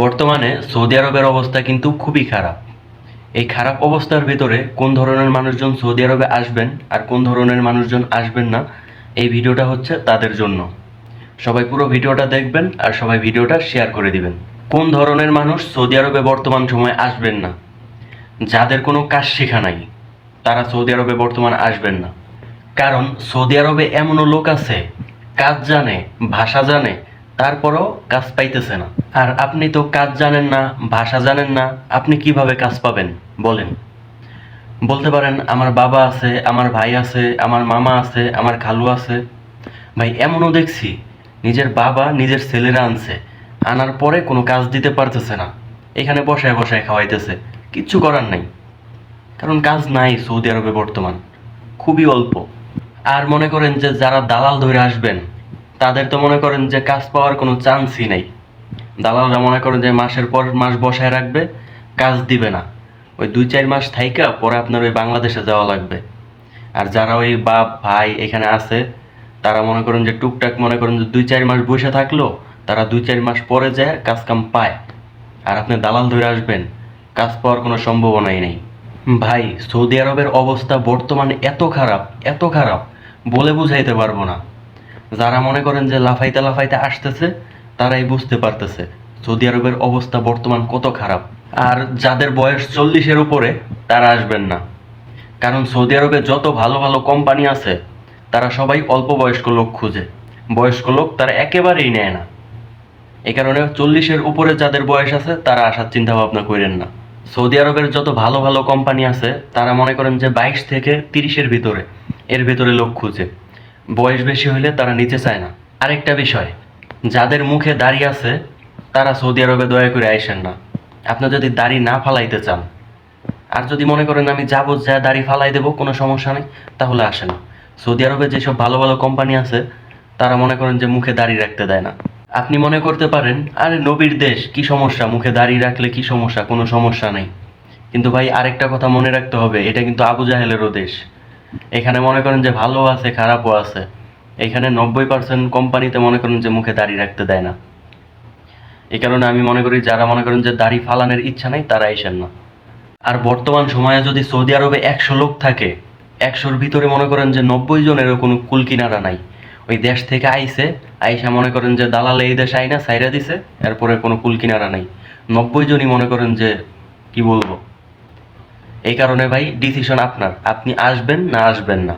বর্তমানে সৌদি আরবের অবস্থা কিন্তু খুবই খারাপ। এই খারাপ অবস্থার ভিতরে কোন ধরনের মানুষজন সৌদি আরবে আসবেন আর কোন ধরনের মানুষজন আসবেন না, এই ভিডিওটা হচ্ছে তাদের জন্য। সবাই পুরো ভিডিওটা দেখবেন আর সবাই ভিডিওটা শেয়ার করে দিবেন। কোন ধরনের মানুষ সৌদি আরবে বর্তমান সময়ে আসবেন না? যাদের কোনো কাজ শেখা নাই, তারা সৌদি আরবে বর্তমান আসবেন না। কারণ সৌদি আরবে এমনও লোক আছে, কাজ জানে, ভাষা জানে, তারপরও কাজ পাইতেছে না। আর আপনি তো কাজ জানেন না, ভাষা জানেন না, আপনি কীভাবে কাজ পাবেন? বলেন। বলতে পারেন, আমার বাবা আছে, আমার ভাই আছে, আমার মামা আছে, আমার খালু আছে। ভাই, এমনও দেখছি, নিজের বাবা নিজের ছেলেরা আনছে, আনার পরে কোনো কাজ দিতে পারতেছে না। এখানে বসায় বসায় খাওয়াইতেছে, কিচ্ছু করার নাই। কারণ কাজ নাই সৌদি আরবে বর্তমান, খুবই অল্প। আর মনে করেন যে যারা দালাল ধরে আসবেন, তাদের তো মনে করেন যে কাজ পাওয়ার কোনো চান্সই নেই। দালালরা মনে করেন যে মাসের পর মাস বসায় রাখবে, কাজ দিবে না। ওই দুই চার মাস থাইকা পরে আপনার ওই বাংলাদেশে যাওয়া লাগবে। আর যারা ওই বাপ, ভাই এখানে আছে, তারা মনে করেন যে টুকটাক মনে করেন যে দুই চার মাস বসে থাকল, তারা দুই চার মাস পরে যায় কাজ কাম পায়। আর আপনি দালাল ধরে আসবেন, কাজ পাওয়ার কোনো সম্ভাবনাই নেই। ভাই, সৌদি আরবের অবস্থা বর্তমানে এত খারাপ এত খারাপ, বলে বুঝাইতে পারব না। যারা মনে করেন যে লাফাইতে লাফাইতে আসতেছে তারাই বুঝতে পারতেছে সৌদি আরবের অবস্থা বর্তমান কত খারাপ। আর যাদের বয়স চল্লিশের উপরে, তারা আসবেন না। কারণ সৌদি আরবে যত ভালো ভালো কোম্পানি আছে, তারা সবাই অল্প বয়স্ক লোক খুঁজে। বয়স্ক লোক তারা একেবারেই নেয় না। এই কারণে চল্লিশের উপরে যাদের বয়স আছে, তারা আসার চিন্তা ভাবনা করেন না। সৌদি আরবের যত ভালো ভালো কোম্পানি আছে, তারা মনে করেন যে বাইশ থেকে তিরিশের ভিতরে, এর ভিতরে লোক খুঁজে। বয়স বেশি হলে তারা নিতে চায় না। আরেকটা বিষয় যাদের মুখে দাড়ি আছে, তারা সৌদি আরবে দয়া করে আইসেন না। আপনি যদি দাড়ি না ফালাইতে চান, আর যদি মনে করেন আমি যাব যা দাড়ি ফালাই দেবো, কোনো সমস্যা নেই, তাহলে আসেন। সৌদি আরবে যেসব ভালো ভালো কোম্পানি আছে, তারা মনে করেন যে মুখে দাড়ি রাখতে দেয় না। আপনি মনে করতে পারেন, আরে নবীর দেশ, কি সমস্যা? মুখে দাড়ি রাখলে কি সমস্যা? কোনো সমস্যা নেই। কিন্তু ভাই, আরেকটা কথা মনে রাখতে হবে, এটা কিন্তু আবু জাহেলেরও দেশ। এখানে মনে করেন যে ভালো আছে, খারাপও আছে। এখানে নব্বই পার্সেন্ট কোম্পানিতে মনে করেন যে মুখে দাড়ি রাখতে দেয় না। এই কারণে আমি মনে করি যারা মনে করেন যে দাড়ি ফালানোর ইচ্ছা নেই, তারা আইসেন না। আর বর্তমান সময়ে যদি সৌদি আরবে একশো লোক থাকে, একশোর ভিতরে মনে করেন যে নব্বই জনেরও কোনো কুল কিনারা নাই। ওই দেশ থেকে আইসে আইসা মনে করেন যে দালালে এই দেশে আইনা সাইরা দিছে, এরপরে কোনো কুল কিনারা নাই। নব্বই জনই মনে করেন যে, কি বলব? এই কারণে ভাই ডিসিশন আপনার। আপনি আসবেন না আসবেন না।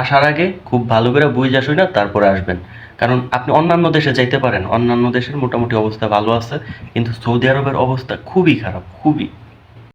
আসার আগে খুব ভালো করে বুঝে শুই না তারপরে আসবেন। কারণ আপনি অন্যান্য দেশে যাইতে পারেন, অন্যান্য দেশের মোটামুটি অবস্থা ভালো আছে, কিন্তু সৌদি আরবের অবস্থা খুবই খারাপ, খুবই।